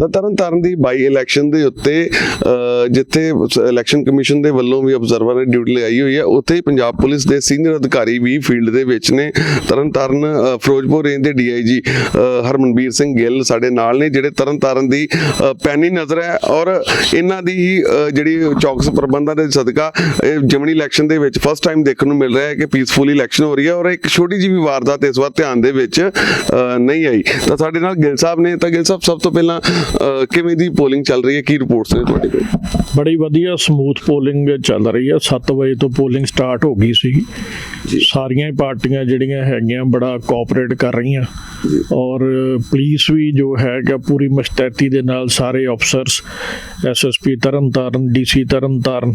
ਤਾਂ ਤਰਨ ਤਾਰਨ ਦੀ by election ਦੇ ਉੱਤੇ ਅਹ, ਜਿੱਥੇ ਇਲੈਕਸ਼ਨ ਕਮਿਸ਼ਨ ਦੇ ਵੱਲੋਂ ਵੀ ਅਬਜ਼ਰਵਰ ਨੇ ਡਿਊਟੀ ਲਗਾਈ ਹੋਈ ਹੈ ਉੱਥੇ ਪੰਜਾਬ ਪੁਲਿਸ ਦੇ ਸੀਨੀਅਰ ਅਧਿਕਾਰੀ ਵੀ ਫੀਲਡ ਦੇ ਵਿੱਚ ਨੇ। ਤਰਨ ਤਾਰਨ ਫਿਰੋਜ਼ਪੁਰ ਰੇਂਜ ਦੇ ਡੀਆਈਜੀ ਹਰਮਨਵੀਰ ਸਿੰਘ ਗਿੱਲ ਸਾਡੇ ਨਾਲ ਨੇ ਜਿਹੜੇ ਤਰਨ ਤਾਰਨ ਦੀ ਅਹ, ਪੈਣੀ ਨਜ਼ਰ ਹੈ ਔਰ ਇਹਨਾਂ ਦੀ ਹੀ ਜਿਹੜੀ ਚੌਕਸ ਪ੍ਰਬੰਧਾਂ ਦੇ ਸਦਕਾ ਇਹ ਜਮਣੀ ਇਲੈਕਸ਼ਨ ਦੇ ਵਿੱਚ ਫਸਟ ਟਾਈਮ ਦੇਖਣ ਨੂੰ ਮਿਲ ਰਿਹਾ ਹੈ ਕਿ ਪੀਸਫੁਲ ਇਲੈਕਸ਼ਨ ਹੋ ਰਹੀ ਹੈ ਔਰ ਇੱਕ ਛੋਟੀ ਜਿਹੀ ਵੀ ਵਾਰਦਾਤ ਇਸ ਵਾਰ ਧਿਆਨ ਦੇ ਵਿੱਚ ਅਹ, ਨਹੀਂ ਆਈ। ਤਾਂ ਸਾਡੇ ਨਾਲ ਗਿੱਲ ਸਾਹਿਬ ਨੇ ਤਾਂ ਗਿੱਲ ਸਾਹਿਬ ਸਭ ਤੋਂ ਪਹਿਲਾਂ ਕਿਵੇਂ ਦੀ ਪੋਲਿੰਗ ਚੱਲ ਰਹੀ ਹੈ? ਕੀ ਰਿਪੋਰਟਸ ਨੇ ਤੁਹਾਡੇ ਕੋਲ? ਬੜੀ ਵਧੀਆ ਸਮੂਥ ਪੋਲਿੰਗ ਚੱਲ ਰਹੀ ਹੈ। 7 ਵਜੇ ਤੋਂ ਪੋਲਿੰਗ ਸਟਾਰਟ ਹੋ ਗਈ ਸੀ ਸਾਰੀਆਂ ਹੀ ਪਾਰਟੀਆਂ ਜਿਹੜੀਆਂ ਹੈਗੀਆਂ ਬੜਾ ਕੋਆਪਰੇਟ ਕਰ ਰਹੀਆਂ। ਔਰ ਪੁਲਿਸ ਵੀ ਜੋ ਹੈਗਾ ਪੂਰੀ ਮੁਸਤੈਦੀ ਦੇ ਨਾਲ ਸਾਰੇ ਅਫਸਰਸ ਐਸਐਸਪੀ ਤਰਨਤਾਰਨ ਡੀਸੀ ਤਰਨਤਾਰਨ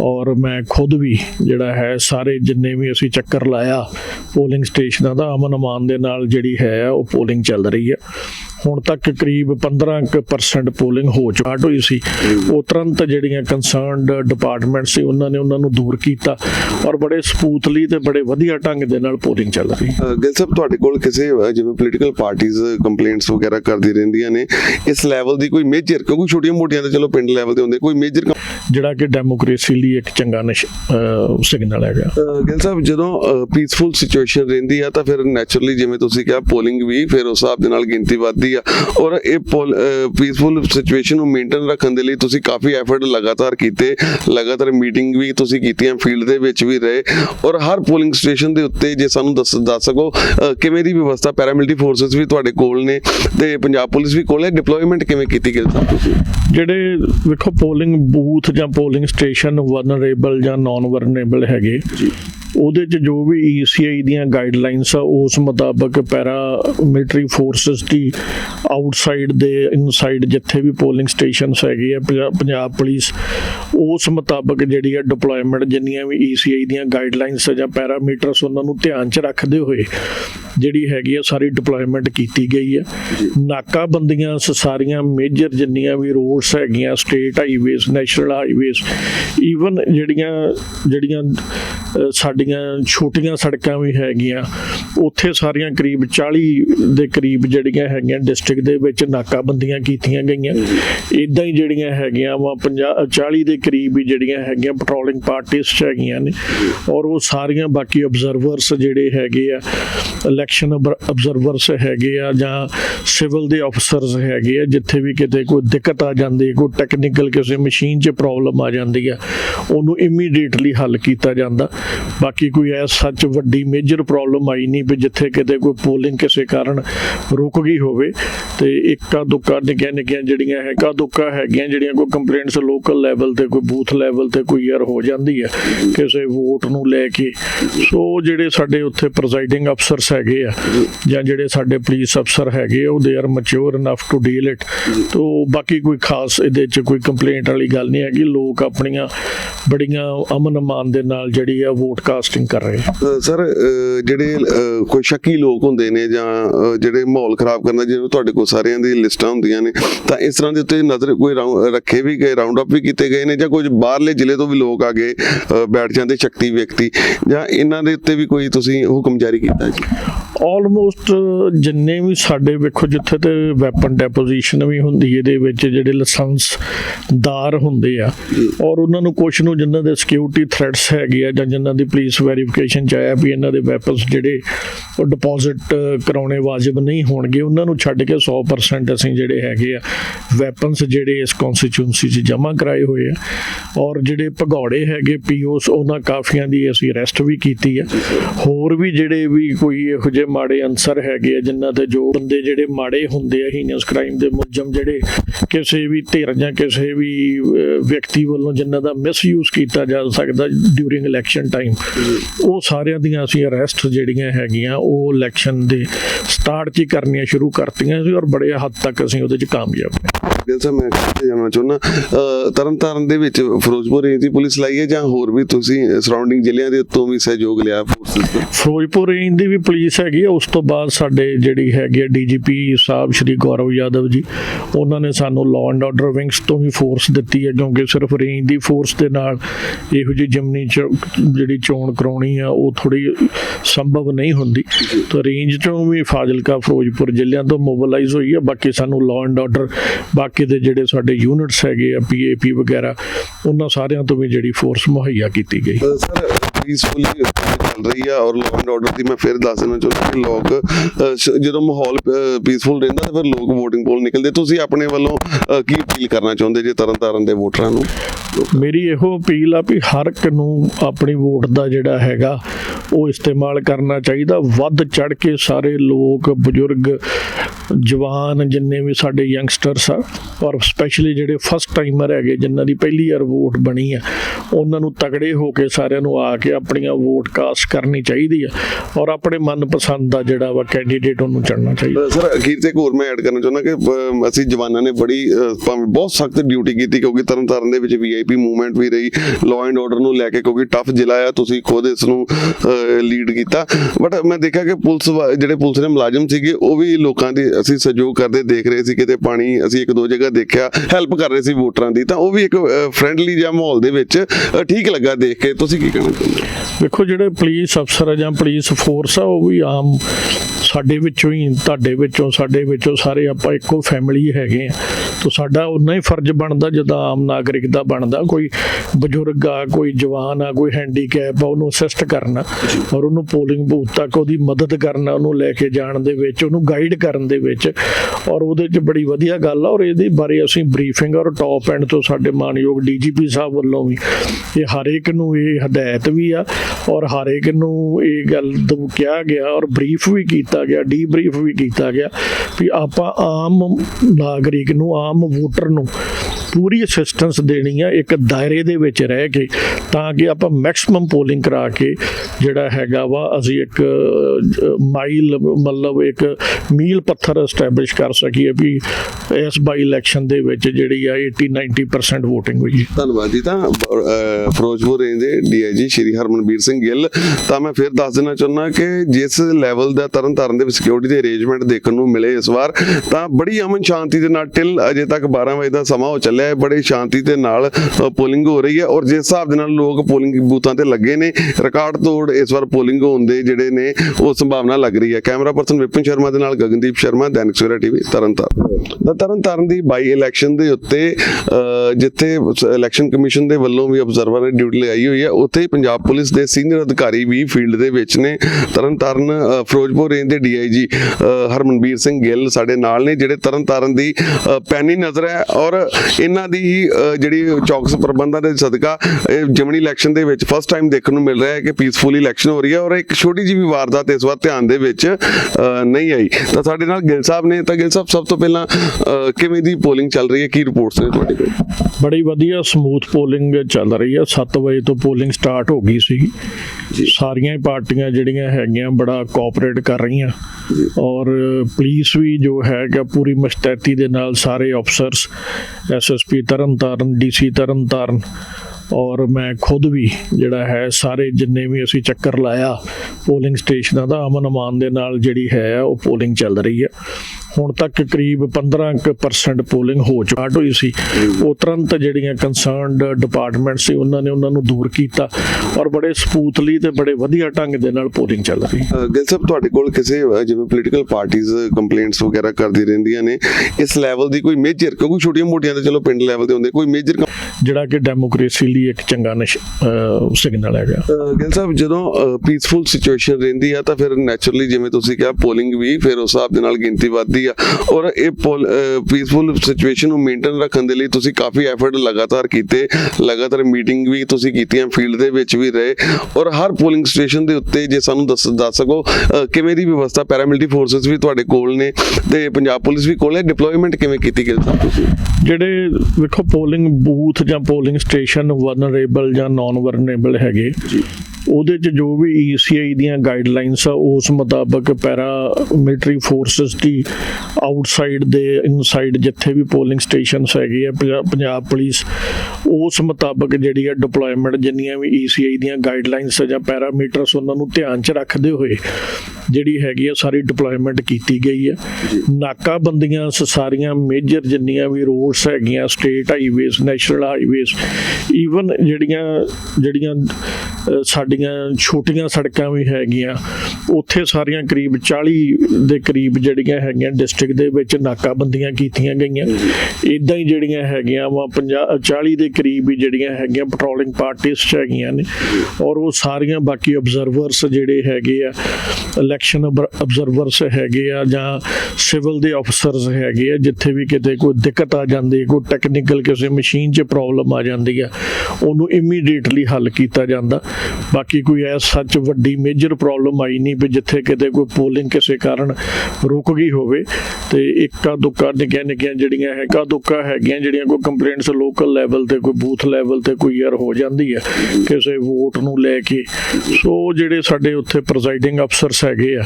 ਔਰ ਮੈਂ ਖੁਦ ਵੀ ਜਿਹੜਾ ਹੈ ਸਾਰੇ ਜਿੰਨੇ ਵੀ ਅਸੀਂ ਚੱਕਰ ਲਾਇਆ ਪੋਲਿੰਗ ਸਟੇਸ਼ਨਾਂ ਦਾ ਅਮਨ ਅਮਾਨ ਦੇ ਨਾਲ ਜਿਹੜੀ ਹੈ ਉਹ ਪੋਲਿੰਗ ਚੱਲ ਰਹੀ ਹੈ। ਹੁਣ ਤੱਕ ਕਰੀਬ 15% ਪੋਲਿੰਗ ਹੋ ਚੁੱਕੀ ਹੋਈ ਸੀ। ਉਹ ਤੁਰੰਤ ਜਿਹੜੀਆਂ ਕੰਸਰਨਡ ਡਿਪਾਰਟਮੈਂਟ ਸੀ ਉਹਨਾਂ ਨੇ ਉਹਨਾਂ ਨੂੰ ਦੂਰ ਕੀਤਾ ਔਰ ਬੜੇ ਸਮੂਥਲੀ ਤੇ ਬੜੇ ਵਧੀਆ ਢੰਗ ਦੇ ਨਾਲ ਪੋਲਿੰਗ ਚੱਲ ਰਹੀ। ਗਿੱਲ ਸਾਹਿਬ ਤੁਹਾਡੇ ਕੋਲ ਕਿਸੇ ਜਿਵੇਂ ਪੋਲੀਟੀਕਲ ਪਾਰਟੀਆਂ ਕੰਪਲੇਂਟਸ ਵਗੈਰਾ ਕਰਦੀ ਰਹਿੰਦੀਆਂ ਨੇ ਇਸ ਲੈਵਲ ਦੀ ਕੋਈ ਮੇਜਰ ਕਿਉਂਕਿ ਛੋਟੀਆਂ ਮੋਟੀਆਂ ਤਾਂ ਚਲੋ ਪਿੰਡ ਲੈਵਲ ਤੇ ਹੁੰਦੇ ਕੋਈ ਮੇਜਰ ਜਿਹੜਾ ਕਿ ਡੈਮੋਕ੍ਰੇਸੀ ਲਈ ਇੱਕ ਚੰਗਾ ਸਿਗਨਲ ਹੈਗਾ। ਗਿਲ ਸਾਹਿਬ ਜਦੋਂ ਪੀਸਫੁਲ ਸਿਚੁਏਸ਼ਨ ਰਹਿੰਦੀ ਆ ਤਾਂ ਫਿਰ ਨੇਚਰਲੀ ਜਿਵੇਂ ਤੁਸੀਂ ਕਿਹਾ ਪੋਲਿੰਗ ਵੀ ਫਿਰ ਉਸ ਹਿਸਾਬ ਦੇ ਨਾਲ ਗਿਣਤੀ ਵੱਧਦੀ ਆ। ਔਰ ਇਹ ਪੀਸਫੁਲ ਸਿਚੁਏਸ਼ਨ ਨੂੰ ਮੇਨਟੇਨ ਰੱਖਣ ਦੇ ਲਈ ਤੁਸੀਂ ਕਾਫੀ ਐਫਰਟ ਲਗਾਤਾਰ ਕੀਤੇ। ਲਗਾਤਾਰ ਮੀਟਿੰਗ ਵੀ ਤੁਸੀਂ ਕੀਤੀਆਂ ਫੀਲਡ ਦੇ ਵਿੱਚ ਵੀ ਰਹੇ। ਔਰ ਹਰ ਪੋਲਿੰਗ ਸਟੇਸ਼ਨ ਦੇ ਉੱਤੇ ਜੇ ਸਾਨੂੰ ਦੱਸ ਦੱਸ ਸਕੋ ਕਿਵੇਂ ਦੀ ਵਿਵਸਥਾ ਪੈਰਾਮਿਲਟਰੀ ਫੋਰਸਸ ਵੀ ਤੁਹਾਡੇ ਕੋਲ ਨੇ ਤੇ ਪੰਜਾਬ ਪੁਲਿਸ ਵੀ ਕੋਲ ਹੈ? ਡਿਪਲੋਇਮੈਂਟ ਕਿਵੇਂ ਕੀਤੀ ਸਾਹਿਬ ਤੁਸੀਂ? ਜਿਹੜੇ ਵੇਖੋ ਪੋਲਿੰਗ ਬੂਥ ਜਾਂ ਪੋਲਿੰਗ ਸਟੇਸ਼ਨ ਵਰਨਰੇਬਲ ਜਾਂ ਨਾਨ ਵਰਨਰੇਬਲ ਹੈਗੇ ਉਹਦੇ ਚ ਜੋ ਵੀ ECI ਦੀਆਂ ਗਾਈਡਲਾਈਨਸ ਆ ਉਸ ਮੁਤਾਬਕ ਪੈਰਾ ਮਿਲਟਰੀ ਫੋਰਸਸ ਦੀ ਆਊਟਸਾਈਡ ਦੇ ਇਨਸਾਈਡ ਜਿੱਥੇ ਵੀ ਪੋਲਿੰਗ ਸਟੇਸ਼ਨਸ ਹੈਗੇ ਆ ਪੰਜਾ- ਪੰਜਾਬ ਪੁਲਿਸ ਉਸ ਮੁਤਾਬਕ ਜਿਹੜੀ ਆ ਡਿਪਲੋਇਮੈਂਟ ਜਿੰਨੀਆਂ ਵੀ ECI ਦੀਆਂ ਗਾਈਡਲਾਈਨਸ ਜਾਂ ਪੈਰਾਮੀਟਰਸ ਉਹਨਾਂ ਨੂੰ ਧਿਆਨ ਚ ਰੱਖਦੇ ਹੋਏ ਜਿਹੜੀ ਹੈਗੀ ਆ ਸਾਰੀ ਡਿਪਲੋਇਮੈਂਟ ਕੀਤੀ ਗਈ ਆ। ਨਾਕਾਬੰਦੀਆਂ ਸਾਰੀਆਂ ਮੇਜਰ ਜਿੰਨੀਆਂ ਵੀ ਰੋਡਸ ਹੈਗੀਆਂ state highways national highways even ਜਿਹੜੀਆਂ ਜਿਹੜੀਆਂ ਸਾਡੀਆਂ ਛੋਟੀਆਂ ਸੜਕਾਂ ਵੀ ਹੈਗੀਆਂ ਉੱਥੇ ਸਾਰੀਆਂ ਕਰੀਬ 40 ਦੇ ਕਰੀਬ ਜਿਹੜੀਆਂ ਹੈਗੀਆਂ ਡਿਸਟ੍ਰਿਕਟ ਦੇ ਵਿੱਚ ਨਾਕਾਬੰਦੀਆਂ ਕੀਤੀਆਂ ਗਈਆਂ। ਇਦਾਂ ਹੀ ਜਿਹੜੀਆਂ ਹੈਗੀਆਂ ਵਾ 50 40 ਦੇ ਕਰੀਬ ਹੀ ਜਿਹੜੀਆਂ ਹੈਗੀਆਂ ਪੈਟਰੋਲਿੰਗ ਪਾਰਟੀਆਂ ਹੈਗੀਆਂ ਨੇ। ਔਰ ਉਹ ਸਾਰੀਆਂ ਬਾਕੀ ਆਬਜ਼ਰਵਰਸ ਜਿਹੜੇ ਹੈਗੇ ਆ ਇਲੈਕਸ਼ਨ ਆਬਜ਼ਰਵਰਸ ਹੈਗੇ ਆ ਜਾਂ ਸਿਵਲ ਦੇ ਅਫਸਰਸ ਹੈਗੇ ਆ, ਜਿੱਥੇ ਵੀ ਕਿਤੇ ਕੋਈ ਦਿੱਕਤ ਆ ਜਾਂਦੀ ਕੋਈ ਟੈਕਨੀਕਲ ਕਿਸੇ ਮਸ਼ੀਨ 'ਚ ਪ੍ਰੋਬਲਮ ਆ ਜਾਂਦੀ ਆ, ਉਹਨੂੰ ਇਮੀਡੀਏਟਲੀ ਹੱਲ ਕੀਤਾ ਜਾਂਦਾ। ਬਾਕੀ ਕੋਈ ਐਸ ਸੱਚ ਵੱਡੀ ਮੇਜਰ ਪ੍ਰੋਬਲਮ ਆਈ ਨਹੀਂ ਵੀ ਜਿੱਥੇ ਕਿਤੇ ਕੋਈ ਪੋਲਿੰਗ ਕਿਸੇ ਕਾਰਨ ਰੁਕ ਗਈ ਹੋਵੇ। ਤੇ ਇੱਕਾ ਦੁੱਕਾ ਨਿੱਕੀਆਂ ਨਿੱਕੀਆਂ ਜਿਹੜੀਆਂ ਹੈਗਾ ਦੁੱਕਾ ਹੈਗੀਆਂ ਜਿਹੜੀਆਂ ਕੋਈ ਕੰਪਲੇਂਟਸ ਲੋਕਲ ਲੈਵਲ ਤੇ, ਕੋਈ ਬੂਥ ਲੈਵਲ ਤੇ ਕੋਈ ਯਾਰ ਹੋ ਜਾਂਦੀ ਹੈ, ਕਿਸੇ ਵੋਟ ਨੂੰ ਲੈ ਕੇ। ਸੋ ਜਿਹੜੇ ਸਾਡੇ ਉੱਥੇ ਪ੍ਰੈਜ਼ਾਈਡਿੰਗ ਅਫਸਰਸ ਹੈਗੇ ਆ, ਜਾਂ ਜਿਹੜੇ ਸਾਡੇ ਪੁਲਿਸ ਅਫਸਰ ਹੈਗੇ ਉਹ they are mature enough to deal it ਤੋ ਬਾਕੀ ਕੋਈ ਖਾਸ ਇਹਦੇ ਚ ਕੋਈ ਕੰਪਲੇਂਟ ਵਾਲੀ ਗੱਲ ਨਹੀਂ ਹੈਗੀ, ਲੋਕ ਆਪਣੀਆਂ ਬੜੀਆਂ ਅਮਨ ਅਮਾਨ ਦੇ ਨਾਲ ਜਿਹੜੀ ਆ ਵੋਟ ਕਾਸਟਿੰਗ ਕਰ ਰਹੇ ਸਰ ਜਿਹੜੇ ਕੋਈ ਸ਼ੱਕੀ ਲੋਕ ਹੁੰਦੇ ਨੇ ਜਾਂ ਜਿਹੜੇ ਮਾਹੌਲ ਖਰਾਬ ਕਰਨਾ ਜਿਵੇਂ ਤੁਹਾਡੇ ਕੋਲ ਸਾਰਿਆਂ ਦੀ ਲਿਸਟਾਂ ਹੁੰਦੀਆਂ ਨੇ, ਤਾਂ ਇਸ ਤਰ੍ਹਾਂ ਦੇ ਉੱਤੇ ਨਜ਼ਰ ਕੋਈ ਰਾਊਂ- ਰੱਖੇ ਵੀ ਗਏ ਰਾਉਂਡ ਅਪ ਵੀ ਕੀਤੇ ਗਏ ਨੇ ਜਾਂ ਕੁਝ ਬਾਹਰਲੇ ਜ਼ਿਲ੍ਹੇ ਤੋਂ ਵੀ ਲੋਕ ਆ ਗਏ ਬੈਠ ਜਾਂਦੇ ਸ਼ਕਤੀ ਵਿਅਕਤੀ ਜਾਂ ਇਹਨਾਂ ਦੇ ਉੱਤੇ ਵੀ ਕੋਈ ਤੁਸੀਂ ਹੁਕਮ ਜਾਰੀ ਕੀਤਾ ਜੀ? ਆਲਮੋਸਟ ਜਿੰਨੇ ਵੀ ਸਾਡੇ ਵੇਖੋ ਜਿੱਥੇ ਤੇ ਵੈਪਨ ਡੈਪੋਜੀਸ਼ਨ ਵੀ ਹੁੰਦੀ ਇਹਦੇ ਵਿੱਚ ਜਿਹੜੇ ਲਾਇਸੈਂਸਦਾਰ ਹੁੰਦੇ ਆ, ਔਰ ਉਹਨਾਂ ਨੂੰ ਕੁਛ ਨੂੰ ਜਿਨ੍ਹਾਂ ਦੇ ਸਿਕਿਉਰਿਟੀ ਥ੍ਰੈਟਸ ਹੈਗੇ ਆ ਜਾਂ ਜਿਨ੍ਹਾਂ ਦੀ ਪੁਲਿਸ ਵੈਰੀਫਿਕੇਸ਼ਨ ਚ ਆਇਆ ਵੀ ਇਹਨਾਂ ਦੇ ਵੈਪਨਸ ਜਿਹੜੇ ਉਹ ਡਿਪੋਜ਼ਿਟ ਕਰਾਉਣੇ ਵਾਜਬ ਨਹੀਂ ਹੋਣਗੇ, ਉਹਨਾਂ ਨੂੰ ਛੱਡ ਕੇ 100% ਅਸੀਂ ਜਿਹੜੇ ਹੈਗੇ ਆ ਵੈਪਨਸ ਜਿਹੜੇ ਇਸ ਕਨਸਟੀਚੁਐਂਸੀ 'ਚ ਜਮ੍ਹਾਂ ਕਰਾਏ ਹੋਏ ਆ, ਔਰ ਜਿਹੜੇ ਭਗੌੜੇ ਹੈਗੇ ਪੀਓਸ ਉਹਨਾਂ ਕਾਫੀਆਂ ਦੀ ਅਸੀਂ ਅਰੈਸਟ ਵੀ ਕੀਤੀ ਆ, ਹੋਰ ਵੀ ਜਿਹੜੇ ਵੀ ਕੋਈ ਇਹੋ ਜਿਹੇ ਮਾੜੇ ਅਨਸਰ ਹੈਗੇ ਆ ਜਿਨ੍ਹਾਂ ਤੇ ਜੋ ਬੰਦੇ ਜਿਹੜੇ ਮਾੜੇ ਹੁੰਦੇ ਆ ਹੀਨਸ ਕ੍ਰਾਈਮ ਦੇ ਮੁਲਜ਼ਮ ਜਿਹੜੇ ਕਿਸੇ ਵੀ ਧਿਰ ਜਾਂ ਕਿਸੇ ਵੀ ਵਿਅਕਤੀ ਵੱਲੋਂ ਜਿਨ੍ਹਾਂ ਦਾ ਮਿਸਯੂਜ਼ ਕੀਤਾ ਜਾ ਸਕਦਾ ਡਿਊਰਿੰਗ ਇਲੈਕਸ਼ਨ ਟਾਈਮ ਉਹ ਸਾਰਿਆਂ ਦੀਆਂ ਅਸੀਂ ਅਰੈਸਟ ਜਿਹੜੀਆਂ ਹੈਗੀਆਂ ਉਹ ਇਲੈਕਸ਼ਨ ਦੇ ਸਟਾਰਟ 'ਚ ਹੀ ਕਰਨੀਆਂ ਸ਼ੁਰੂ ਕਰਤੀਆਂ ਸੀ ਔਰ ਬੜੇ ਹੱਦ ਤੱਕ ਅਸੀਂ ਉਹਦੇ 'ਚ ਕਾਮਯਾਬ ਹਾਂ। ਗਿਲ ਸਾਹਿਬ ਮੈਂ ਜਾਣਾ ਚਾਹੁੰਦਾ? ਤਰਨਤਾਰਨ ਦੇ ਵਿੱਚ ਫਿਰੋਜ਼ਪੁਰ ਰੇਂਜ ਦੀ ਪੁਲਿਸ ਲਾਈ ਹੈ ਜਾਂ ਹੋਰ ਵੀ ਤੁਸੀਂ ਸਰਾਊਂਡਿੰਗ ਜ਼ਿਲ੍ਹਿਆਂ ਦੇ ਉੱਤੋਂ ਵੀ ਸਹਿਯੋਗ ਲਿਆ ਫੋਰਸਸ ਦਾ ਫਿਰੋਜ਼ਪੁਰ ਰੇਂਜ ਦੀ ਵੀ ਪੁਲਿਸ ਹੈਗੀ ਹੈਗੀ ਆ ਉਸ ਤੋਂ ਬਾਅਦ ਸਾਡੇ ਜਿਹੜੀ ਹੈਗੀ ਆ ਡੀਜੀਪੀ ਸਾਹਿਬ ਸ਼੍ਰੀ ਗੌਰਵ ਯਾਦਵ ਜੀ, ਉਹਨਾਂ ਨੇ ਸਾਨੂੰ ਲਾਅ ਐਂਡ ਆਰਡਰ ਵਿੰਗਸ ਤੋਂ ਵੀ ਫੋਰਸ ਦਿੱਤੀ ਹੈ, ਕਿਉਂਕਿ ਸਿਰਫ ਰੇਂਜ ਦੀ ਫੋਰਸ ਦੇ ਨਾਲ ਇਹੋ ਜਿਹੀ ਜਿਮਨੀ ਚ ਜਿਹੜੀ ਚੋਣ ਕਰਾਉਣੀ ਆ, ਉਹ ਥੋੜੀ ਸੰਭਵ ਨਹੀਂ ਹੁੰਦੀ। ਤਾਂ ਰੇਂਜ ਤੋਂ ਵੀ ਫਾਜ਼ਿਲਕਾ, ਫਿਰੋਜ਼ਪੁਰ ਜ਼ਿਲ੍ਹਿਆਂ ਤੋਂ ਮੋਬਿਲਾਈਜ਼ ਹੋਈ ਹੈ। ਬਾਕੀ ਸਾਨੂੰ ਲਾਅ ਐਂਡ ਆਰਡਰ ਬਾਕੀ ਦੇ ਜਿਹੜੇ ਸਾਡੇ ਯੂਨਿਟਸ ਹੈਗੇ ਆ ਪੀਏਪੀ ਵਗੈਰਾ, ਉਹਨਾਂ ਸਾਰਿਆਂ ਤੋਂ ਵੀ ਜਿਹੜੀ ਫੋਰਸ ਮੁਹੱਈਆ ਕੀਤੀ ਗਈ। ਸਰ ਪੀਸਫੁਲੀ ਚੱਲ ਰਹੀ ਆ ਔਰ ਲਾਅ ਐਂਡ ਆਰਡਰ ਦੀ ਮੈਂ ਫਿਰ ਦੱਸ ਦੇਣਾ ਚਾਹੁੰਦਾ ਕਿ ਲੋਕ ਜਦੋਂ ਮਾਹੌਲ ਪੀਸਫੁਲ ਰਹਿੰਦਾ ਤਾਂ ਫਿਰ ਲੋਕ VOTING ਪੋਲ ਨਿਕਲਦੇ। ਤੁਸੀਂ ਆਪਣੇ ਵੱਲੋਂ ਕੀ ਅਪੀਲ ਕਰਨਾ ਚਾਹੁੰਦੇ ਜੇ ਤਰਨਤਾਰਨ ਦੇ ਵੋਟਰਾਂ ਨੂੰ? ਮੇਰੀ ਇਹੋ ਅਪੀਲ ਆ ਵੀ ਹਰ ਇੱਕ ਨੂੰ ਆਪਣੀ ਵੋਟ ਦਾ ਜਿਹੜਾ ਹੈਗਾ, ਉਹ ਇਸਤੇਮਾਲ ਕਰਨਾ ਚਾਹੀਦਾ। ਵੱਧ ਚੜ ਕੇ ਸਾਰੇ ਲੋਕ, ਬਜ਼ੁਰਗ, ਜਵਾਨ, ਜਿੰਨੇ ਵੀ ਸਾਡੇ ਯੰਗਸਟਰਸ ਆ, ਔਰ ਸਪੈਸ਼ਲੀ ਜਿਹੜੇ ਫਸਟ ਟਾਈਮਰ ਹੈਗੇ, ਜਿਨ੍ਹਾਂ ਦੀ ਪਹਿਲੀ ਵਾਰ ਵੋਟ ਬਣੀ ਆ, ਉਹਨਾਂ ਨੂੰ ਤਗੜੇ ਹੋ ਕੇ ਸਾਰਿਆਂ ਨੂੰ ਆ ਕੇ ਆਪਣੀਆਂ ਵੋਟ ਕਾਸਟ ਕਰਨੀ ਚਾਹੀਦੀ ਆ, ਔਰ ਆਪਣੇ ਮਨਪਸੰਦ ਦਾ ਜਿਹੜਾ ਵਾ ਕੈਂਡੀਡੇਟ ਉਹਨੂੰ ਚੁਣਨਾ ਚਾਹੀਦਾ। ਸਰ ਅਖੀਰ ਤੇ ਇੱਕ ਹੋਰ ਮੈਂ ਐਡ ਕਰਨਾ ਚਾਹੁੰਦਾ ਕਿ ਅਸੀਂ ਜਵਾਨਾਂ ਨੇ ਬੜੀ ਭਾਵੇਂ ਬਹੁਤ ਸਖਤ ਡਿਊਟੀ ਕੀਤੀ, ਕਿਉਂਕਿ ਤਰਨਤਾਰਨ ਦੇ ਵਿੱਚ ਵੀਆਈਪੀ ਮੂਵਮੈਂਟ ਵੀ ਰਹੀ। ਲਾਅ ਐਂਡ ਆਰਡਰ ਨੂੰ ਲੈ ਕੇ ਕਿਉਂਕਿ ਟਫ ਜ਼ਿਲ੍ਹਾ ਆ, ਤੁਸੀਂ ਖੁਦ ਇਸ ਨੂੰ ਲੀਡ ਕੀਤਾ। ਬਟ ਮੈਂ ਦੇਖਿਆ ਕਿ ਪੁਲਿਸ ਜਿਹੜੇ ਪੁਲਿਸ ਦੇ ਮੁਲਾਜ਼ਮ ਸੀਗੇ, ਉਹ ਵੀ ਲੋਕਾਂ ਦੀ ਅਸੀਂ ਸਹਿਯੋਗ ਕਰਦੇ ਦੇਖ ਰਹੇ ਸੀ, ਕਿਤੇ ਪਾਣੀ ਅਸੀਂ ਇੱਕ ਦੋ ਜਗ੍ਹਾ ਦੇਖਿਆ ਹੈਲਪ ਕਰ ਰਹੇ ਸੀ ਵੋਟਰਾਂ ਦੀ। ਤਾਂ ਉਹ ਵੀ ਇੱਕ ਫ੍ਰੈਂਡਲੀ ਜਿਹਾ ਮਾਹੌਲ ਦੇ ਵਿੱਚ ਠੀਕ ਲੱਗਾ ਦੇਖ ਕੇ। ਤੁਸੀਂ ਕੀ ਕਹਿਣਾ ਚਾਹੁੰਦੇ ਹੋ? ਜਿਹੜੇ ਪੁਲਿਸ ਅਫਸਰ ਆ ਜਾਂ ਪੁਲਿਸ ਫੋਰਸ ਆ, ਉਹ ਵੀ ਆਮ ਸਾਡੇ ਵਿੱਚੋਂ ਹੀ, ਤੁਹਾਡੇ ਵਿੱਚੋਂ, ਸਾਡੇ ਵਿੱਚੋਂ ਸਾਰੇ ਆਪਾਂ ਇੱਕੋ ਫੈਮਿਲੀ ਹੈਗੇ ਆ। ਤਾਂ ਸਾਡਾ ਉਨਾ ਹੀ ਫਰਜ਼ ਬਣਦਾ ਜਿੱਦਾਂ ਆਮ ਨਾਗਰਿਕ ਦਾ ਬਣਦਾ। ਕੋਈ ਬਜ਼ੁਰਗ ਆ ਕੋਈ ਜਵਾਨ ਆ ਕੋਈ ਹੈਂਡੀਕੈਪ ਆ ਉਹਨੂੰ ਅਸਿਸਟ ਕਰਨਾ। ਔਰ ਉਹਨੂੰ ਪੋਲਿੰਗ ਬੂਥ ਤੱਕ ਉਹਦੀ ਮਦਦ ਕਰਨਾ ਉਹਨੂੰ ਲੈ ਕੇ ਜਾਣ ਦੇ ਵਿੱਚ ਉਹਨੂੰ ਗਾਈਡ ਕਰਨ ਦੇ ਵਿੱਚ। ਔਰ ਉਹਦੇ 'ਚ ਬੜੀ ਵਧੀਆ ਗੱਲ ਆ। ਔਰ ਇਹਦੇ ਬਾਰੇ ਅਸੀਂ ਬਰੀਫਿੰਗ ਔਰ ਟੌਪ ਐਂਡ ਤੋਂ ਸਾਡੇ ਮਾਨਯੋਗ ਡੀਜੀਪੀ ਸਾਹਿਬ ਵੱਲੋਂ ਵੀ ਇਹ ਹਰ ਇੱਕ ਨੂੰ ਇਹ ਹਦਾਇਤ ਵੀ ਆ। ਔਰ ਹਰ ਇੱਕ ਨੂੰ ਇਹ ਗੱਲ ਕਿਹਾ ਗਿਆ। ਔਰ ਬਰੀਫ ਵੀ ਕੀਤਾ ਗਿਆ ਡੀਬਰੀਫ ਵੀ ਕੀਤਾ ਗਿਆ ਵੀ ਆਪਾਂ ਆਮ ਨਾਗਰਿਕ ਨੂੰ ਆਮ ਵੋਟਰ ਨੂੰ ਪੂਰੀ ਅਸਿਸਟੈਂਸ ਦੇਣੀ ਆ ਇੱਕ ਦਾਇਰੇ ਦੇ ਵਿੱਚ ਰਹਿ ਕੇ ਤਾਂ ਕਿ ਆਪਾਂ ਮੈਕਸਿਮਮ ਪੋਲਿੰਗ ਕਰਾ ਕੇ ਜਿਹੜਾ ਹੈਗਾ ਵਾ ਅਸੀਂ ਇੱਕ ਮਾਈਲ ਮਤਲਬ ਇੱਕ ਮੀਲ ਪੱਥਰ ਐਸਟੈਬਲਿਸ਼ ਕਰ ਸਕੀਏ ਵੀ ਇਸ ਬਾਈ ਇਲੈਕਸ਼ਨ ਦੇ ਵਿੱਚ ਜਿਹੜੀ ਆ 80 90% VOTING ਹੋਈ ਧੰਨਵਾਦ ਜੀ ਤਾਂ ਅਹ, ਫਿਰੋਜ਼ਪੁਰ ਰੇਂਜ ਦੇ ਡੀਆਈਜੀ ਸ਼੍ਰੀ ਹਰਮਨਵੀਰ ਸਿੰਘ ਗਿੱਲ। ਤਾਂ ਮੈਂ ਫਿਰ ਦੱਸ ਦੇਣਾ ਚਾਹੁੰਦਾ ਕਿ ਜਿਸ ਲੈਵਲ ਦਾ ਤਰਨ ਤਾਰਨ ਦੇ ਵਿੱਚ ਸਿਕਿਉਰਿਟੀ ਦੇ ਅਰੇਂਜਮੈਂਟ ਦੇਖਣ ਨੂੰ ਮਿਲੇ ਇਸ ਵਾਰ ਤਾਂ ਬੜੀ ਅਮਨ ਸ਼ਾਂਤੀ ਦੇ ਨਾਲ ਟਿਲ ਅਜੇ ਤੱਕ 12 ਵਜੇ ਦਾ ਸਮਾਂ ਹੋ ਚੱਲਿਆ। ਹੈ ਬੜੀ ਸ਼ਾਂਤੀ ਦੇ ਨਾਲ ਪੋਲਿੰਗ ਹੋ ਰਹੀ ਹੈ ਔਰ ਜਿਸ ਹਿਸਾਬ ਦੇ ਨਾਲ ਲੋਕ ਪੋਲਿੰਗ ਬੂਥਾਂ ਤੇ ਲੱਗੇ ਨੇ ਰਿਕਾਰਡ ਤੋੜ ਇਸ ਵਾਰ ਪੋਲਿੰਗ ਹੋਣ ਦੇ ਜਿਹੜੇ ਨੇ ਉਹ ਸੰਭਾਵਨਾ ਲੱਗ ਰਹੀ ਹੈ। ਕੈਮਰਾ ਪਰਸਨ ਵਿਪਨ ਸ਼ਰਮਾ ਦੇ ਨਾਲ ਗਗਨਦੀਪ ਸ਼ਰਮਾ ਦੈਨਿਕ ਸਵੇਰਾ ਟੀਵੀ ਤਰਨਤਾਰਨ। ਤਾਂ ਤਰਨਤਾਰਨ ਦੀ ਬਾਈ ਇਲੈਕਸ਼ਨ ਦੇ ਉੱਤੇ ਜਿੱਥੇ ਇਲੈਕਸ਼ਨ ਕਮਿਸ਼ਨ ਦੇ ਵੱਲੋਂ ਵੀ ਅਬਜ਼ਰਵਰ ਨੇ ਡਿਊਟੀ ਲਗਾਈ ਹੋਈ ਹੈ ਉੱਥੇ ਹੀ ਪੰਜਾਬ ਪੁਲਿਸ ਦੇ ਸੀਨੀਅਰ ਅਧਿਕਾਰੀ ਵੀ ਫੀਲਡ ਦੇ ਵਿੱਚ ਨੇ। ਤਰਨਤਾਰਨ ਅਹ, ਫਿਰੋਜ਼ਪੁਰ ਰੇਂਜ ਦੇ ਡੀਆਈਜੀ ਹਰਮਨਬੀਰ ਸਿੰਘ ਗਿੱਲ ਸਾਡੇ ਨਾਲ ਨੇ ਜਿਹੜੇ ਤਰਨਤਾਰਨ ਦੀ ਅਹ, ਪੈਣੀ ਨਜ਼ਰ ਹੈ ਔਰ ਇਹਨਾਂ ਦੀ ਹੀ ਜਿਹੜੀ ਚੌਕਸ ਪ੍ਰਬੰਧਾਂ ਦੇ ਸਦਕਾ ਜਮਣੀ ਇਲੈਕਸ਼ਨ ਦੇ ਵਿੱਚ ਫਸਟ ਟਾਈਮ ਦੇਖਣ ਨੂੰ ਮਿਲ ਰਿਹਾ ਹੈ ਕਿ ਪੀਸਫੁਲ ਇਲੈਕਸ਼ਨ ਹੋ ਰਹੀ ਹੈ ਔਰ ਇੱਕ ਛੋਟੀ ਜਿਹੀ ਵੀ ਵਾਰਦਾਤ ਇਸ ਵਾਰ ਧਿਆਨ ਦੇ ਵਿੱਚ ਨਹੀਂ ਆਈ। ਤਾਂ ਸਾਡੇ ਨਾਲ ਗਿੱਲ ਸਾਹਿਬ ਨੇ ਤਾਂ ਗਿੱਲ ਸਾਹਿਬ ਸਭ ਤੋਂ ਪਹਿਲਾਂ ਕਿਵੇਂ ਦੀ ਪੋਲਿੰਗ ਚੱਲ ਰਹੀ ਹੈ? ਕੀ ਰਿਪੋਰਟਸ ਨੇ ਤੁਹਾਡੇ ਕੋਲ? ਬੜੀ ਵਧੀਆ ਸਮੂਥ ਪੋਲਿੰਗ ਚੱਲ ਰਹੀ ਆ 7 ਵਜੇ ਤੋਂ ਪੋਲਿੰਗ ਸਟਾਰਟ ਹੋ ਗਈ ਸੀ। ਸਾਰੀਆਂ ਹੀ ਪਾਰਟੀਆਂ ਜਿਹੜੀਆਂ ਹੈਗੀਆਂ ਬੜਾ ਕੋਆਪਰੇਟ ਕਰ ਰਹੀਆਂ। ਔਰ ਪੁਲਿਸ ਵੀ ਜੋ ਹੈਗਾ ਪੂਰੀ ਮਸਤੈਤੀ ਦੇ ਨਾਲ ਸਾਰੇ ਅਫਸਰਸ ਐਸਐਸਪੀ ਤਰਨਤਾਰਨ ਡੀਸੀ ਤਰਨਤਾਰਨ ਔਰ ਮੈਂ ਖੁਦ ਵੀ ਜਿਹੜਾ ਹੈ ਸਾਰੇ ਜਿੰਨੇ ਵੀ ਅਸੀਂ ਚੱਕਰ ਲਾਇਆ ਪੋਲਿੰਗ ਸਟੇਸ਼ਨਾਂ ਦਾ ਅਮਨ ਅਮਾਨ ਦੇ ਨਾਲ ਜਿਹੜੀ ਹੈ ਉਹ ਪੋਲਿੰਗ ਚੱਲ ਰਹੀ ਹੈ। ਹੁਣ ਤੱਕ ਕਰੀਬ 15% ਪੋਲਿੰਗ ਹੋ ਚੁੱਕੀ ਹੋਈ ਸੀ। ਉਹ ਤੁਰੰਤ ਜਿਹੜੀਆਂ ਕੰਸਰਨਡ ਡਿਪਾਰਟਮੈਂਟ ਸੀ ਉਹਨਾਂ ਨੇ ਉਹਨਾਂ ਨੂੰ ਦੂਰ ਕੀਤਾ ਔਰ ਬੜੇ ਸਪੂਥਲੀ ਤੇ ਬੜੇ ਵਧੀਆ ਢੰਗ ਦੇ ਨਾਲ ਪੋਲਿੰਗ ਚੱਲ ਰਹੀ। ਗਿੱਲ ਸਾਹਿਬ ਤੁਹਾਡੇ ਕੋਲ ਕਿਸੇ ਜਿਵੇਂ ਪੋਲੀਟੀਕਲ ਪਾਰਟੀਆਂ ਕੰਪਲੇਂਟਸ ਵਗੈਰਾ ਕਰਦੀ ਰਹਿੰਦੀਆਂ ਨੇ ਇਸ ਲੈਵਲ ਦੀ ਕੋਈ ਮੇਜਰ ਕਿਉਂਕਿ ਛੋਟੀਆਂ ਮੋਟੀਆਂ ਤਾਂ ਚਲੋ ਪਿੰਡ ਲੈਵਲ ਤੇ ਹੁੰਦੇ ਕੋਈ ਮੇਜਰ ਜਿਹੜਾ ਕਿ ਡੈਮੋਕ੍ਰੇਸੀ ਲਈ ਇੱਕ ਚੰਗਾ ਸਿਗਨਲ ਹੈਗਾ। ਗਿੱਲ ਸਾਹਿਬ ਜਦੋਂ ਪੀਸਫੁਲ ਸਿਚੁਏਸ਼ਨ ਰਹਿੰਦੀ ਆ ਤਾਂ ਫਿਰ ਨੈਚੁਰਲੀ ਜਿਵੇਂ ਤੁਸੀਂ ਕਿਹਾ ਪੋਲਿੰਗ ਵੀ ਫਿਰ ਉਸ ਹਿਸਾਬ ਦੇ ਨਾਲ ਗਿਣਤੀ ਵੱਧਦੀ ਆ। ਔਰ ਇਹ ਪੀਸਫੁਲ ਸਿਚੁਏਸ਼ਨ ਨੂੰ ਮੇਨਟੇਨ ਰੱਖਣ ਦੇ ਲਈ ਤੁਸੀਂ ਕਾਫੀ ਐਫਰਟ ਲਗਾਤਾਰ ਕੀਤੇ। ਲਗਾਤਾਰ ਮੀਟਿੰਗ ਵੀ ਤੁਸੀਂ ਕੀਤੀਆਂ ਫੀਲਡ ਦੇ ਵਿੱਚ ਵੀ ਰਹੇ। ਔਰ ਹਰ ਪੋਲਿੰਗ ਸਟੇਸ਼ਨ ਦੇ ਉੱਤੇ ਜੇ ਸਾਨੂੰ ਦੱਸ ਦੱਸ ਸਕੋ ਕਿਵੇਂ ਦੀ ਵਿਵਸਥਾ ਪੈਰਾਮਿਲਟਰੀ ਫੋਰਸਸ ਵੀ ਤੁਹਾਡੇ ਕੋਲ ਨੇ ਤੇ ਪੰਜਾਬ ਪੁਲਿਸ ਵੀ ਕੋਲ ਹੈ? ਡਿਪਲੋਇਮੈਂਟ ਕਿਵੇਂ ਕੀਤੀ ਸਾਹਿਬ ਤੁਸੀਂ? ਜਿਹੜੇ ਵੇਖੋ ਪੋਲਿੰਗ ਬੂਥ ਜਾਂ ਪੋਲਿੰਗ ਸਟੇਸ਼ਨ ਵਰਨਰੇਬਲ ਜਾਂ ਨਾਨ ਵਰਨਰੇਬਲ ਹੈਗੇ ਉਹਦੇ ਚ ਜੋ ਵੀ ECI ਦੀਆਂ ਗਾਈਡਲਾਈਨਸ ਆ ਉਸ ਮੁਤਾਬਕ ਪੈਰਾ ਮਿਲਟਰੀ ਫੋਰਸਸ ਦੀ ਆਊਟਸਾਈਡ ਦੇ ਇਨਸਾਈਡ ਜਿੱਥੇ ਵੀ ਪੋਲਿੰਗ ਸਟੇਸ਼ਨਸ ਹੈਗੇ ਆ ਪੰਜਾ- ਪੰਜਾਬ ਪੁਲਿਸ ਉਸ ਮੁਤਾਬਕ ਜਿਹੜੀ ਆ ਡਿਪਲੋਇਮੈਂਟ ਜਿੰਨੀਆਂ ਵੀ ECI ਦੀਆਂ ਗਾਈਡਲਾਈਨਸ ਜਾਂ ਪੈਰਾਮੀਟਰਸ ਉਹਨਾਂ ਨੂੰ ਧਿਆਨ ਚ ਰੱਖਦੇ ਹੋਏ ਜਿਹੜੀ ਹੈਗੀ ਆ ਸਾਰੀ ਡਿਪਲੋਇਮੈਂਟ ਕੀਤੀ ਗਈ ਹੈ ਨਾਕਾਬੰਦੀਆਂ ਸਾਰੀਆਂ ਮੇਜਰ ਜਿੰਨੀਆਂ ਵੀ ਰੋਡਸ ਹੈਗੀਆਂ state highways national highways even ਜਿਹੜੀਆਂ ਜਿਹੜੀਆਂ ਅ, ਸਾਡੀਆਂ ਛੋਟੀਆਂ ਸੜਕਾਂ ਵੀ ਹੈਗੀਆਂ, ਉੱਥੇ ਸਾਰੀਆਂ ਕਰੀਬ 40 ਦੇ ਕਰੀਬ ਜਿਹੜੀਆਂ ਹੈਗੀਆਂ ਡਿਸਟ੍ਰਿਕਟ ਦੇ ਵਿੱਚ ਨਾਕਾਬੰਦੀਆਂ ਕੀਤੀਆਂ ਗਈਆਂ। ਇਦਾਂ ਹੀ ਜਿਹੜੀਆਂ ਹੈਗੀਆਂ ਵਾ 50 40 ਦੇ ਕਰੀਬ ਹੀ ਜਿਹੜੀਆਂ ਹੈਗੀਆਂ ਪੈਟਰੋਲਿੰਗ ਪਾਰਟੀਆਂ ਹੈਗੀਆਂ ਨੇ। ਔਰ ਉਹ ਸਾਰੀਆਂ ਬਾਕੀ ਆਬਜ਼ਰਵਰਸ ਜਿਹੜੇ ਹੈਗੇ ਆ ਇਲੈਕਸ਼ਨ ਆਬਜ਼ਰਵਰਸ ਹੈਗੇ ਆ ਜਾਂ ਸਿਵਲ ਦੇ ਅਫਸਰਸ ਹੈਗੇ ਆ, ਜਿੱਥੇ ਵੀ ਕਿਤੇ ਕੋਈ ਦਿੱਕਤ ਆ ਜਾਂਦੀ ਕੋਈ ਟੈਕਨੀਕਲ ਕਿਸੇ ਮਸ਼ੀਨ 'ਚ ਪ੍ਰੋਬਲਮ ਆ ਜਾਂਦੀ ਆ, ਉਹਨੂੰ ਇਮੀਡੀਏਟਲੀ ਹੱਲ ਕੀਤਾ ਜਾਂਦਾ। ਬਾਕੀ ਕੋਈ ਐਸ ਸੱਚ ਵੱਡੀ ਮੇਜਰ ਪ੍ਰੋਬਲਮ ਆਈ ਨਹੀਂ ਵੀ ਜਿੱਥੇ ਕਿਤੇ ਕੋਈ ਪੋਲਿੰਗ ਕਿਸੇ ਕਾਰਨ ਰੁਕ ਗਈ ਹੋਵੇ ਤੇ ਇੱਕਾ ਦੁੱਕਾ ਨਿੱਕੀਆਂ ਨਿੱਕੀਆਂ ਜਿਹੜੀਆਂ ਹੈਗਾ ਦੁੱਕਾ ਹੈਗੀਆਂ ਜਿਹੜੀਆਂ ਕੋਈ ਕੰਪਲੇਂਟਸ ਲੋਕਲ ਲੈਵਲ ਤੇ ਕੋਈ ਬੂਥ ਲੈਵਲ ਤੇ ਕੋਈ ਯਾਰ ਹੋ ਜਾਂਦੀ ਹੈ, ਕਿਸੇ ਵੋਟ ਨੂੰ ਲੈ ਕੇ। ਸੋ ਜਿਹੜੇ ਸਾਡੇ ਉੱਥੇ ਪ੍ਰੈਜ਼ਾਈਡਿੰਗ ਅਫਸਰਸ ਹੈਗੇ ਆ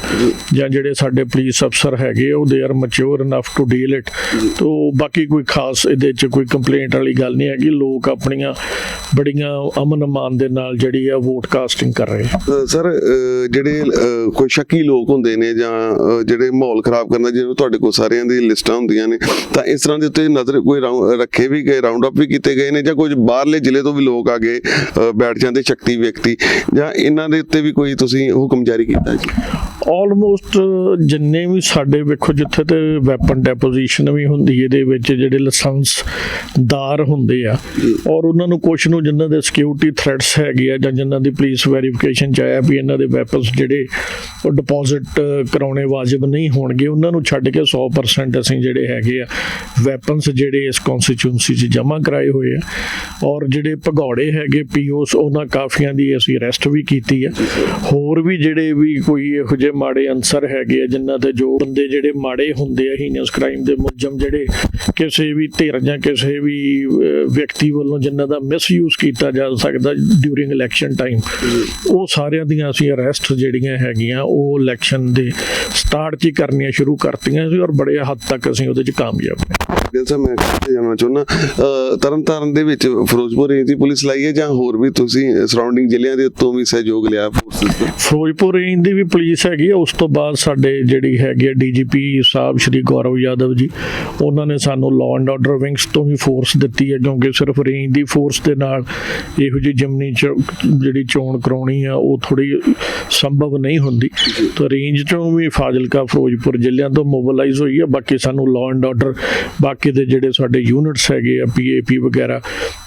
ਜਾਂ ਜਿਹੜੇ ਸਾਡੇ ਪੁਲਿਸ ਅਫਸਰ ਹੈਗੇ ਆ, ਉਹ they are mature enough to deal it ਤੋ ਬਾਕੀ ਕੋਈ ਖਾਸ ਇਹਦੇ ਚ ਕੋਈ ਕੰਪਲੇਂਟ ਵਾਲੀ ਗੱਲ ਨਹੀਂ ਹੈਗੀ, ਲੋਕ ਆਪਣੀਆਂ ਬੜੀਆਂ ਅਮਨ ਅਮਾਨ ਦੇ ਨਾਲ ਜਿਹੜੀ ਆ ਵੋਟ ਕਾਸਟਿੰਗ ਕਰ ਰਹੇ ਸਰ ਜਿਹੜੇ ਕੋਈ ਸ਼ੱਕੀ ਲੋਕ ਹੁੰਦੇ ਨੇ ਜਾਂ ਜਿਹੜੇ ਮਾਹੌਲ ਖਰਾਬ ਕਰਨਾ ਜਿਵੇਂ ਤੁਹਾਡੇ ਕੋਲ ਸਾਰਿਆਂ ਦੀ ਲਿਸਟਾਂ ਹੁੰਦੀਆਂ ਨੇ ਤਾਂ ਇਸ ਤਰ੍ਹਾਂ ਦੇ ਉੱਤੇ ਨਜ਼ਰ ਕੋਈ ਰੱਖੇ ਵੀ ਗਏ ਰਾਉਂਡ ਅਪ ਵੀ ਕੀਤੇ ਗਏ ਨੇ ਜਾਂ ਕੁਝ ਬਾਹਰਲੇ ਜ਼ਿਲ੍ਹੇ ਤੋਂ ਵੀ ਲੋਕ ਆ ਗਏ ਬੈਠ ਜਾਂਦੇ ਸ਼ਕਤੀ ਵਿਅਕਤੀ ਜਾਂ ਇਹਨਾਂ ਦੇ ਉੱਤੇ ਵੀ ਕੋਈ ਤੁਸੀਂ ਹੁਕਮ ਜਾਰੀ ਕੀਤਾ ਜੀ? ਆਲਮੋਸਟ ਜਿੰਨੇ ਵੀ ਸਾਡੇ ਵੇਖੋ ਜਿੱਥੇ ਤੇ ਵੈਪਨ ਡੈਪੋਜੀਸ਼ਨ ਵੀ ਹੁੰਦੀ ਹੈ ਇਹਦੇ ਵਿੱਚ ਜਿਹੜੇ ਲਾਇਸੈਂਸਦਾਰ ਹੁੰਦੇ ਆ ਔਰ ਉਹਨਾਂ ਨੂੰ ਕੁਛ ਨੂੰ ਜਿਨ੍ਹਾਂ ਦੇ ਸਿਕਿਉਰਿਟੀ ਥ੍ਰੈਟਸ ਹੈਗੇ ਆ ਜਾਂ ਜਿਨ੍ਹਾਂ ਦੀ ਪੁਲਿਸ ਵੈਰੀਫਿਕੇਸ਼ਨ ਚ ਆਇਆ ਵੀ ਇਹਨਾਂ ਦੇ ਵੈਪਨਸ ਜਿਹੜੇ ਡਿਪੋਜ਼ਿਟ ਕਰਾਉਣੇ ਵਾਜਬ ਨਹੀਂ ਹੋਣਗੇ। ਉਹਨਾਂ ਨੂੰ ਛੱਡ ਕੇ 100% ਅਸੀਂ ਜਿਹੜੇ ਹੈਗੇ ਆ ਵੈਪਨਸ ਜਿਹੜੇ ਇਸ ਕਨਸਟੀਚੁਐਂਸੀ 'ਚ ਜਮ੍ਹਾਂ ਕਰਾਏ ਹੋਏ ਆ, ਔਰ ਜਿਹੜੇ ਭਗੌੜੇ ਹੈਗੇ ਪੀਓਸ ਉਹਨਾਂ ਕਾਫੀਆਂ ਦੀ ਅਸੀਂ ਅਰੈਸਟ ਵੀ ਕੀਤੀ ਆ। ਹੋਰ ਵੀ ਜਿਹੜੇ ਵੀ ਕੋਈ ਇਹੋ ਜਿਹੇ ਮਾੜੇ ਅਨਸਰ ਹੈਗੇ ਆ, ਜਿਨ੍ਹਾਂ ਤੇ ਜੋ ਬੰਦੇ ਜਿਹੜੇ ਮਾੜੇ ਹੁੰਦੇ ਆ ਹੀਨਸ ਕ੍ਰਾਈਮ ਦੇ ਮੁਲਜ਼ਮ ਜਿਹੜੇ ਕਿਸੇ ਵੀ ਧਿਰ ਜਾਂ ਕਿਸੇ ਵੀ ਵਿਅਕਤੀ ਵੱਲੋਂ ਜਿਨ੍ਹਾਂ ਦਾ ਮਿਸਯੂਜ਼ ਕੀਤਾ ਜਾ ਸਕਦਾ ਡਿਊਰਿੰਗ ਇਲੈਕਸ਼ਨ ਟਾਈਮ ਉਹ ਸਾਰਿਆਂ ਦੀਆਂ ਅਸੀਂ ਅਰੈਸਟ ਜਿਹੜੀਆਂ ਹੈਗੀਆਂ ਉਹ ਇਲੈਕਸ਼ਨ ਦੇ ਸਟਾਰਟ 'ਚ ਹੀ ਕਰਨੀਆਂ ਸ਼ੁਰੂ ਕਰਤੀਆਂ ਸੀ ਔਰ ਬੜੇ ਹੱਦ ਤੱਕ ਅਸੀਂ ਉਹਦੇ 'ਚ ਕਾਮਯਾਬ ਹਾਂ ਦਿਲ ਸਾਹਿਬ ਮੈਂ ਜਾਣਾ ਚਾਹੁੰਦਾ। ਤਰਨਤਾਰਨ ਦੇ ਵਿੱਚ ਫਿਰੋਜ਼ਪੁਰ ਰੇਂਜ ਦੀ ਪੁਲਿਸ ਲਾਈ ਹੈ ਜਾਂ ਹੋਰ ਵੀ ਤੁਸੀਂ ਸਰਾਊਂਡਿੰਗ ਜ਼ਿਲ੍ਹਿਆਂ ਦੇ ਉੱਤੋਂ ਵੀ ਸਹਿਯੋਗ ਲਿਆ ਫੋਰਸਸ ਫਿਰੋਜ਼ਪੁਰ ਰੇਂਜ ਦੀ ਵੀ ਪੁਲਿਸ ਹੈਗੀ ਆ ਉਸ ਤੋਂ ਬਾਅਦ ਸਾਡੇ ਜਿਹੜੀ ਹੈਗੀ ਆ ਡੀਜੀਪੀ ਸਾਹਿਬ ਸ਼੍ਰੀ ਗੌਰਵ ਯਾਦਵ ਜੀ ਉਹਨਾਂ ਨੇ ਸਾਨੂੰ ਲਾਅ ਐਂਡ ਆਰਡਰ ਵਿੰਗਸ ਤੋਂ ਵੀ ਫੋਰਸ ਦਿੱਤੀ ਹੈ ਕਿਉਂਕਿ ਸਿਰਫ ਰੇਂਜ ਦੀ ਫੋਰਸ ਦੇ ਨਾਲ ਇਹੋ ਜਿਹੀ ਜਮਨੀ ਜਿਹੜੀ ਚੋਣ ਕਰਾਉਣੀ ਆ ਉਹ ਥੋੜੀ ਸੰਭਵ ਨਹੀਂ ਹੁੰਦੀ। ਤਾਂ ਰੇਂਜ ਤੋਂ ਵੀ ਫਾਜ਼ਿਲਕਾ, ਫਿਰੋਜ਼ਪੁਰ ਜ਼ਿਲ੍ਹਿਆਂ ਤੋਂ ਮੋਬਿਲਾਈਜ਼ ਹੋਈ ਹੈ ਬਾਕੀ ਸਾਨੂੰ ਲਾਅ ਐਂਡ ਆਰਡਰ ਬਾਕੀ ਦੇ ਜਿਹੜੇ ਸਾਡੇ ਯੂਨਿਟਸ ਹੈਗੇ ਆ ਪੀਏਪੀ ਵਗੈਰਾ,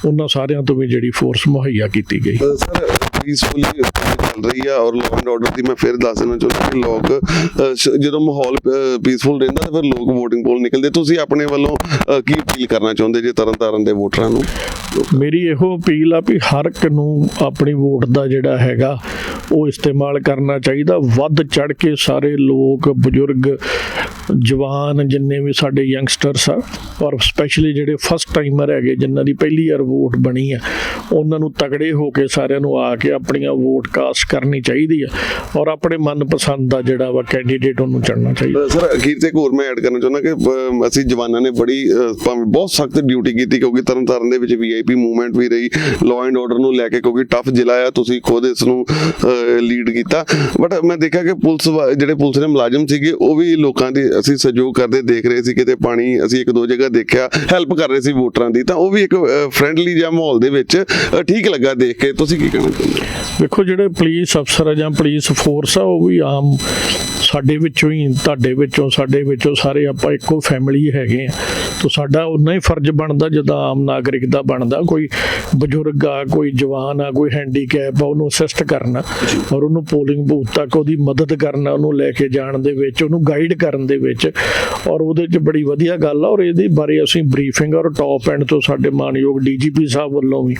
ਉਹਨਾਂ ਸਾਰਿਆਂ ਤੋਂ ਵੀ ਜਿਹੜੀ ਫੋਰਸ ਮੁਹੱਈਆ ਕੀਤੀ ਗਈ। ਸਰ ਪੀਸਫੁਲੀ ਚੱਲ ਰਹੀ ਆ ਔਰ ਲਾਅ ਐਂਡ ਆਰਡਰ ਦੀ ਮੈਂ ਫਿਰ ਦੱਸ ਦੇਣਾ ਚਾਹੁੰਦਾ ਕਿ ਲੋਕ ਜਦੋਂ ਮਾਹੌਲ ਪੀਸਫੁਲ ਰਹਿੰਦਾ ਤਾਂ ਫਿਰ ਲੋਕ VOTING ਪੋਲ ਨਿਕਲਦੇ। ਤੁਸੀਂ ਆਪਣੇ ਵੱਲੋਂ ਕੀ ਅਪੀਲ ਕਰਨਾ ਚਾਹੁੰਦੇ ਜੇ ਤਰਨਤਾਰਨ ਦੇ ਵੋਟਰਾਂ ਨੂੰ? ਮੇਰੀ ਇਹੋ ਅਪੀਲ ਆ ਵੀ ਹਰ ਇੱਕ ਨੂੰ ਆਪਣੀ ਵੋਟ ਦਾ ਜਿਹੜਾ ਹੈਗਾ, ਉਹ ਇਸਤੇਮਾਲ ਕਰਨਾ ਚਾਹੀਦਾ। ਵੱਧ ਚੜ ਕੇ ਸਾਰੇ ਲੋਕ, ਬਜ਼ੁਰਗ, ਜਵਾਨ, ਜਿੰਨੇ ਵੀ ਸਾਡੇ ਯੰਗਸਟਰਸ ਆ, ਔਰ ਸਪੈਸ਼ਲੀ ਜਿਹੜੇ ਫਸਟ ਟਾਈਮਰ ਹੈਗੇ, ਜਿਨ੍ਹਾਂ ਦੀ ਪਹਿਲੀ ਵਾਰ ਵੋਟ ਬਣੀ ਆ, ਉਹਨਾਂ ਨੂੰ ਤਗੜੇ ਹੋ ਕੇ ਸਾਰਿਆਂ ਨੂੰ ਆ ਕੇ ਆਪਣੀਆਂ ਵੋਟ ਕਾਸਟ ਕਰਨੀ ਚਾਹੀਦੀ ਆ ਔਰ ਆਪਣੇ ਮਨਪਸੰਦ ਦਾ ਜਿਹੜਾ ਵਾ ਕੈਂਡੀਡੇਟ ਉਹਨੂੰ ਚੁਣਨਾ ਚਾਹੀਦਾ। ਸਰ, ਅਖੀਰ ਤੇ ਇੱਕ ਹੋਰ ਮੈਂ ਐਡ ਕਰਨਾ ਚਾਹੁੰਦਾ ਕਿ ਅਸੀਂ ਜਵਾਨਾਂ ਨੇ ਬੜੀ ਭਾਵੇਂ ਬਹੁਤ ਸਖਤ ਡਿਊਟੀ ਕੀਤੀ, ਕਿਉਂਕਿ ਤਰਨਤਾਰਨ ਦੇ ਵਿੱਚ ਵੀਆਈਪੀ ਮੂਵਮੈਂਟ ਵੀ ਰਹੀ ਲਾਅ ਐਂਡ ਆਰਡਰ ਨੂੰ ਲੈ ਕੇ ਕਿਉਂਕਿ ਟਫ ਜ਼ਿਲ੍ਹਾ ਆ, ਤੁਸੀਂ ਖੁਦ ਇਸ ਨੂੰ ਲੀਡ ਕੀਤਾ। ਬਟ ਮੈਂ ਦੇਖਿਆ ਕਿ ਪੁਲਿਸ ਜਿਹੜੇ ਪੁਲਿਸ ਦੇ ਮੁਲਾਜ਼ਮ ਸੀਗੇ, ਉਹ ਵੀ ਲੋਕਾਂ ਦੀ ਅਸੀਂ ਸਹਿਯੋਗ ਕਰਦੇ ਦੇਖ ਰਹੇ ਸੀ, ਕਿਤੇ ਪਾਣੀ ਅਸੀਂ ਇੱਕ ਦੋ ਜਗ੍ਹਾ ਦੇਖਿਆ ਹੈਲਪ ਕਰ ਰਹੇ ਸੀ ਵੋਟਰਾਂ ਦੀ, ਤਾਂ ਉਹ ਵੀ ਇੱਕ ਫਰੈਂਡਲੀ ਜਿਹਾ ਮਾਹੌਲ ਦੇ ਵਿੱਚ ਠੀਕ ਲੱਗਾ ਦੇਖ ਕੇ। ਤੁਸੀਂ ਕੀ ਕਹਿਣਾ ਚਾਹੁੰਦੇ ਦੇਖੋ ਜਿਹੜੇ ਪੁਲਿਸ ਅਫਸਰ ਆ ਜਾਂ ਪੁਲਿਸ ਫੋਰਸ ਆ, ਉਹ ਵੀ ਆਮ ਸਾਡੇ ਵਿੱਚੋਂ ਹੀ, ਤੁਹਾਡੇ ਵਿੱਚੋਂ, ਸਾਡੇ ਵਿੱਚੋਂ ਸਾਰੇ ਆਪਾਂ ਇੱਕੋ ਫੈਮਿਲੀ ਹੈਗੇ ਆ। ਤਾਂ ਸਾਡਾ ਉਨਾ ਹੀ ਫਰਜ਼ ਬਣਦਾ ਜਿੱਦਾਂ ਆਮ ਨਾਗਰਿਕ ਦਾ ਬਣਦਾ, ਕੋਈ ਬਜ਼ੁਰਗ ਆ, ਕੋਈ ਜਵਾਨ ਆ, ਕੋਈ ਹੈਂਡੀਕੈਪ ਆ, ਉਹਨੂੰ ਅਸਿਸਟ ਕਰਨਾ ਔਰ ਉਹਨੂੰ ਪੋਲਿੰਗ ਬੂਥ ਤੱਕ ਉਹਦੀ ਮਦਦ ਕਰਨਾ, ਉਹਨੂੰ ਲੈ ਕੇ ਜਾਣ ਦੇ ਵਿੱਚ, ਉਹਨੂੰ ਗਾਈਡ ਕਰਨ ਦੇ ਵਿੱਚ ਔਰ ਉਹਦੇ 'ਚ ਬੜੀ ਵਧੀਆ ਗੱਲ ਆ ਔਰ ਇਹਦੇ ਬਾਰੇ ਅਸੀਂ ਬਰੀਫਿੰਗ ਔਰ ਟੌਪ ਐਂਡ ਤੋਂ ਸਾਡੇ ਮਾਨਯੋਗ ਡੀਜੀਪੀ ਸਾਹਿਬ ਵੱਲੋਂ ਵੀ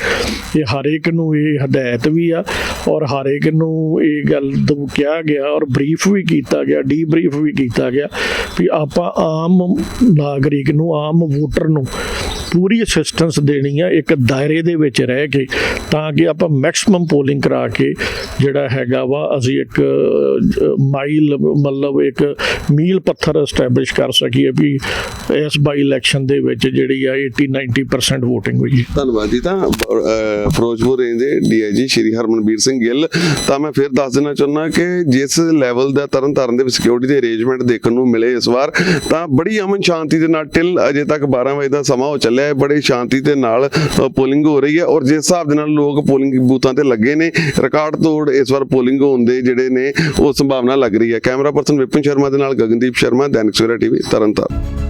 ਇਹ ਹਰ ਇੱਕ ਨੂੰ ਇਹ ਹਦਾਇਤ ਵੀ ਆ ਔਰ ਹਰ ਇੱਕ ਨੂੰ ਇਹ ਗੱਲ ਤੋਂ ਕਿਹਾ ਗਿਆ ਔਰ ਬਰੀਫ ਵੀ ਕੀਤਾ ਗਿਆ, ਡੀਬਰੀਫ ਵੀ ਕੀਤਾ ਗਿਆ ਵੀ ਆਪਾਂ ਆਮ ਨਾਗਰਿਕ ਨੂੰ, ਆਮ ਵੋਟਰ ਨੂੰ ਪੂਰੀ ਅਸਿਸਟੈਂਸ ਦੇਣੀ ਆ ਇੱਕ ਦਾਇਰੇ ਦੇ ਵਿੱਚ ਰਹਿ ਕੇ, ਤਾਂ ਕਿ ਆਪਾਂ ਮੈਕਸਿਮਮ ਪੋਲਿੰਗ ਕਰਾ ਕੇ ਜਿਹੜਾ ਹੈਗਾ ਵਾ, ਅਸੀਂ ਇੱਕ ਮਾਈਲ ਮਤਲਬ ਇੱਕ ਮੀਲ ਪੱਥਰ ਐਸਟੈਬਲਿਸ਼ ਕਰ ਸਕੀਏ ਵੀ ਇਸ ਬਾਈ ਇਲੈਕਸ਼ਨ ਦੇ ਵਿੱਚ ਜਿਹੜੀ ਆ 80 90% VOTING ਹੋਈ ਧੰਨਵਾਦ ਜੀ ਤਾਂ ਫਿਰੋਜ਼ਪੁਰ ਰੇਂਜ ਦੇ ਡੀਆਈਜੀ ਸ਼੍ਰੀ ਹਰਮਨਵੀਰ ਸਿੰਘ ਗਿੱਲ। ਤਾਂ ਮੈਂ ਫਿਰ ਦੱਸ ਦੇਣਾ ਚਾਹੁੰਦਾ ਕਿ ਜਿਸ ਲੈਵਲ ਦਾ ਤਰਨਤਾਰਨ ਦੇ ਵਿੱਚ ਸਿਕਿਉਰਿਟੀ ਦੇ ਅਰੇਂਜਮੈਂਟ ਦੇਖਣ ਨੂੰ ਮਿਲੇ ਇਸ ਵਾਰ, ਤਾਂ ਬੜੀ ਅਮਨ ਸ਼ਾਂਤੀ ਦੇ ਨਾਲ ਟਿਲ ਅਜੇ ਤੱਕ 12 ਵਜੇ ਦਾ ਸਮਾਂ ਹੋ ਚੱਲਿਆ। ਹੈ, ਬੜੀ ਸ਼ਾਂਤੀ ਦੇ ਨਾਲ ਪੋਲਿੰਗ ਹੋ ਰਹੀ ਹੈ ਔਰ ਜਿਸ ਹਿਸਾਬ ਦੇ ਨਾਲ ਲੋਕ ਪੋਲਿੰਗ ਬੂਥਾਂ ਤੇ ਲੱਗੇ ਨੇ ਰਿਕਾਰਡ ਤੋੜ ਇਸ ਵਾਰ ਪੋਲਿੰਗ ਹੋਣ ਦੇ ਜਿਹੜੇ ਨੇ, ਉਹ ਸੰਭਾਵਨਾ ਲੱਗ ਰਹੀ ਹੈ। ਕੈਮਰਾ ਪਰਸਨ ਵਿਪਨ ਸ਼ਰਮਾ ਦੇ ਨਾਲ ਗਗਨਦੀਪ ਸ਼ਰਮਾ, ਦੈਨਿਕ ਸਵੇਰਾ ਟੀਵੀ, ਤਰਨਤਾਰਨ।